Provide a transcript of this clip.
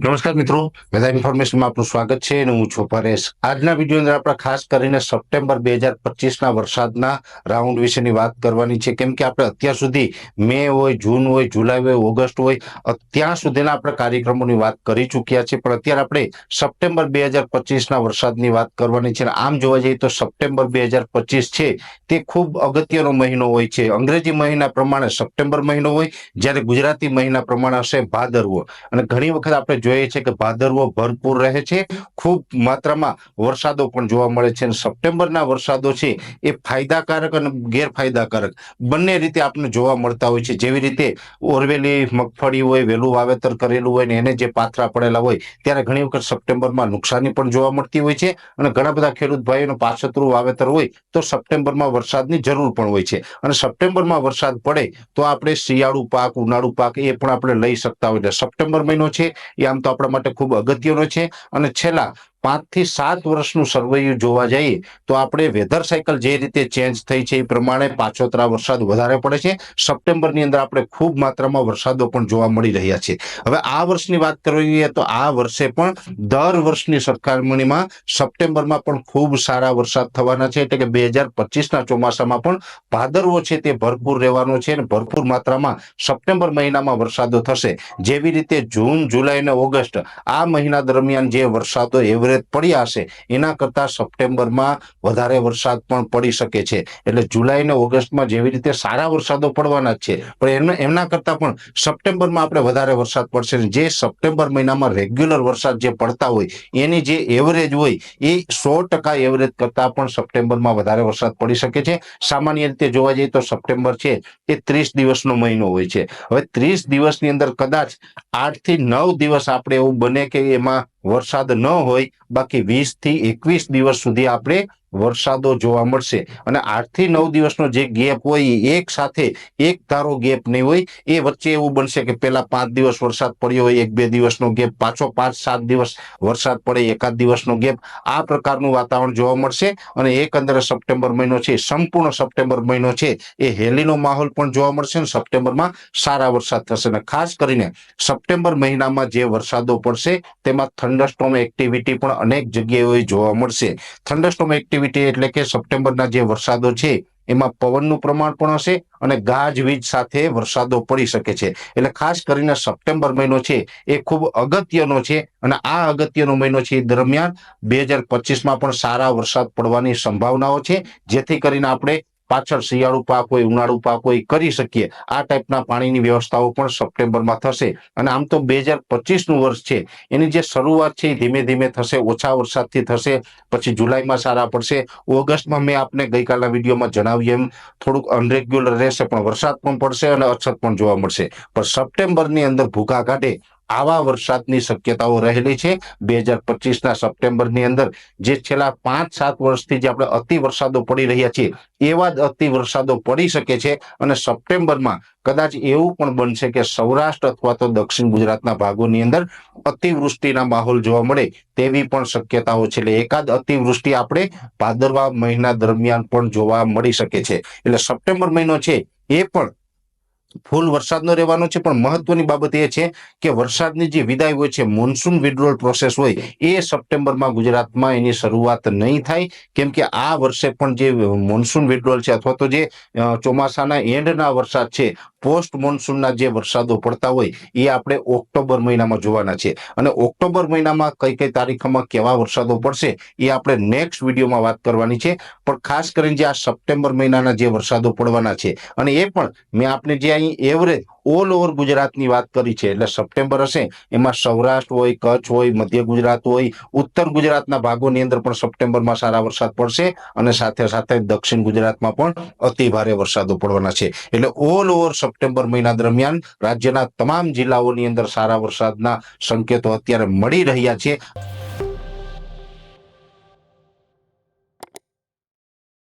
નમસ્કાર મિત્રો, વેધર ઇન્ફોર્મેશનમાં આપનું સ્વાગત છે અને હું છું પરેશ. આજના વીડિયો અંદર આપણે ખાસ કરીને સપ્ટેમ્બર બે હજાર પચીસના વરસાદના રાઉન્ડ વિશેની વાત કરવાની છે. કેમ કે આપણે અત્યાર સુધી મે હોય, જૂન હોય, જુલાઈ હોય, ઓગસ્ટ હોય, અત્યાર ત્યાં સુધીના આપણે કાર્યક્રમોની વાત કરી ચૂક્યા છે. પણ અત્યારે આપણે સપ્ટેમ્બર બે હજાર પચીસના વરસાદની વાત કરવાની છે. આમ જોવા જઈએ તો સપ્ટેમ્બર બે હજાર પચીસ છે, તે ખૂબ અગત્યનો મહિનો હોય છે. અંગ્રેજી મહિના પ્રમાણે સપ્ટેમ્બર મહિનો હોય, જ્યારે ગુજરાતી મહિના પ્રમાણે હશે ભાદરવો અને ઘણી વખત આપણે જોઈએ છે કે ભાદરવો ભરપૂર રહે છે. ખૂબ માત્રામાં વરસાદો પણ જોવા મળે છે અને સપ્ટેમ્બરના વરસાદો છે એ ફાયદાકારક અને ગેરફાયદાકારક બંને રીતે આપણને જોવા મળતા હોય છે. જેવી રીતે ઓરવેલી, મગફળી હોય વહેલું વાવેતર કરેલું હોય ને એને જે પાથરા પડેલા હોય ત્યારે ઘણી વખત સપ્ટેમ્બરમાં નુકસાની પણ જોવા મળતી હોય છે અને ઘણા બધા ખેડૂત ભાઈઓનું પાછતરું વાવેતર હોય તો સપ્ટેમ્બરમાં વરસાદની જરૂર પણ હોય છે. અને સપ્ટેમ્બરમાં વરસાદ પડે તો આપણે શિયાળુ પાક, ઉનાળુ પાક એ પણ આપણે લઈ શકતા હોય છે. સપ્ટેમ્બર મહિનો છે એ આમ તો આપણા માટે ખૂબ અગત્યનો છે. અને છેલ્લા પાંચથી સાત વર્ષનું સર્વૈયું જોવા જઈએ, તો આપણે વેધર સાયકલ જે રીતે ચેન્જ થઈ છે એ પ્રમાણે પાછોતરા વરસાદ વધારે પડે છે. સપ્ટેમ્બરની અંદર આપણે ખૂબ માત્રામાં વરસાદો પણ જોવા મળી રહ્યા છે. હવે આ વર્ષની વાત કરવી તો આ વર્ષે પણ દર વર્ષની સરખામણીમાં સપ્ટેમ્બરમાં પણ ખૂબ સારા વરસાદ થવાના છે. એટલે કે બે હજાર પચીસના ચોમાસામાં પણ ભાદરવો છે તે ભરપૂર રહેવાનો છે અને ભરપૂર માત્રામાં સપ્ટેમ્બર મહિનામાં વરસાદો થશે. જેવી રીતે જૂન, જુલાઈ અને ઓગસ્ટ આ મહિના દરમિયાન જે વરસાદો એવરેજ પડ્યા હશે, એના કરતા સપ્ટેમ્બરમાં વધારે વરસાદ પણ પડી શકે છે. એટલે જુલાઈ અને ઓગસ્ટમાં જેવી રીતે સારા વરસાદો પડવાના જ છે. પણ એમના કરતા પણ સપ્ટેમ્બરમાં આપણે વધારે વરસાદ પડશે જે સપ્ટેમ્બર મહિનામાં રેગ્યુલર વરસાદ જે પડતા હોય, એની જે એવરેજ હોય, એ સો ટકા એવરેજ કરતા પણ સપ્ટેમ્બરમાં વધારે વરસાદ પડી શકે છે. સામાન્ય રીતે જોવા જઈએ તો સપ્ટેમ્બર છે, એ ત્રીસ દિવસનો મહિનો હોય છે. હવે ત્રીસ દિવસની અંદર કદાચ આઠથી નવ દિવસ આપણે એવું બને કે એમાં વરસાદ ન હોય બાકી વીસથી એકવીસ દિવસ સુધી આપણે વરસાદો જોવા મળશે. અને આઠથી નવ દિવસનો જે ગેપ હોય એક સાથે એક ધારો ગેપ નહીં હોય, એ વચ્ચે એવું બનશે કે પેલા પાંચ દિવસ વરસાદ પડ્યો હોય, એક બે દિવસનો ગેપ, પાછો પાંચ સાત દિવસ વરસાદ પડે, એકાદ દિવસનો ગેપ. આ પ્રકારનું વાતાવરણ જોવા મળશે અને એકંદરે સપ્ટેમ્બર મહિનો છે, સંપૂર્ણ સપ્ટેમ્બર મહિનો છે, એ હેલીનો માહોલ પણ જોવા મળશે અને સપ્ટેમ્બરમાં સારા વરસાદ થશે. અને ખાસ કરીને સપ્ટેમ્બર મહિનામાં જે વરસાદો પડશે, તેમાં થંડરસ્ટોમ એક્ટિવિટી પણ અનેક જગ્યાએ જોવા મળશે. થંડરસ્ટોમ એક્ટિવિટી એટલે કે સપ્ટેમ્બરના જે વરસાદો છે, એમાં પવનનું પ્રમાણ પણ હશે અને ગાજવીજ સાથે વરસાદો પડી શકે છે. એટલે ખાસ કરીને સપ્ટેમ્બર મહિનો છે, એ ખૂબ અગત્યનો છે અને આ અગત્યનો મહિનો છે એ દરમિયાન બે હજાર પચીસમાં પણ સારા વરસાદ પડવાની સંભાવનાઓ છે. જેથી કરીને આપણે પાછળ શિયાળુ પાક હોય, ઉનાળુ પાક હોય કરી શકીએ. આ ટાઈપના પાણીની વ્યવસ્થાઓ પણ સપ્ટેમ્બરમાં થશે. અને આમ તો બે હજાર વર્ષ છે. એની જે શરૂઆત છે ધીમે ધીમે થશે, ઓછા વરસાદથી થશે, પછી જુલાઈમાં સારા પડશે. ઓગસ્ટમાં મેં આપને ગઈકાલના વિડીયોમાં જણાવ્યું એમ, થોડુંક અનરેગ્યુલર રહેશે, પણ વરસાદ પણ પડશે અને અછત પણ જોવા મળશે. પણ સપ્ટેમ્બરની અંદર ભૂખા કાઢે આવા વરસાદની શક્યતાઓ રહેલી છે. બે હજાર પચીસના સપ્ટેમ્બરની અંદર જે છેલ્લા પાંચ સાત વર્ષથી જે આપણે અતિ વરસાદો પડી રહ્યા છીએ, એવા જ અતિ વરસાદો પડી શકે છે અને સપ્ટેમ્બરમાં કદાચ એવું પણ બનશે કે સૌરાષ્ટ્ર અથવા તો દક્ષિણ ગુજરાતના ભાગોની અંદર અતિવૃષ્ટિના માહોલ જોવા મળે તેવી પણ શક્યતાઓ છે. એટલે એકાદ અતિવૃષ્ટિ આપણે ભાદરવા મહિના દરમિયાન પણ જોવા મળી શકે છે. એટલે સપ્ટેમ્બર મહિનો છે એ પણ ફૂલ વરસાદનો રહેવાનો છે, પણ મહત્વની બાબત એ છે કે વરસાદની જે વિદાય હોય છે મોન્સૂન વિડ્રોલ પ્રોસેસ હોય, એ સપ્ટેમ્બરમાં ગુજરાતમાં એની શરૂઆત નહીં થાય. કેમ કે આ વર્ષે પણ જે મોન્સૂન વિડ્રોલ છે, અથવા તો જે ચોમાસાના એન્ડના વરસાદ છે પોસ્ટ મોન્સૂનના જે વરસાદો પડતા હોય, એ આપણે ઓક્ટોબર મહિનામાં જોવાના છે. અને ઓક્ટોબર મહિનામાં કઈ કઈ તારીખોમાં કેવા વરસાદો પડશે, એ આપણે નેક્સ્ટ વિડીયોમાં વાત કરવાની છે. પણ ખાસ કરીને જે આ સપ્ટેમ્બર મહિનાના જે વરસાદો પડવાના છે, અને એ પણ મેં આપને જે અહીં એવરેજ ઓલ ઓવર ગુજરાતની વાત કરી છે. એટલે સપ્ટેમ્બર હશે, એમાં સૌરાષ્ટ્ર હોય, કચ્છ હોય, મધ્ય ગુજરાત હોય, ઉત્તર ગુજરાતના ભાગોની અંદર પણ સપ્ટેમ્બરમાં સારા વરસાદ પડશે અને સાથે સાથે દક્ષિણ ગુજરાતમાં પણ અતિ ભારે વરસાદો પડવાના છે. એટલે ઓલ ઓવર સપ્ટેમ્બર મહિના દરમિયાન રાજ્યના તમામ જિલ્લાઓની અંદર સારા વરસાદના સંકેતો અત્યારે મળી રહ્યા છે.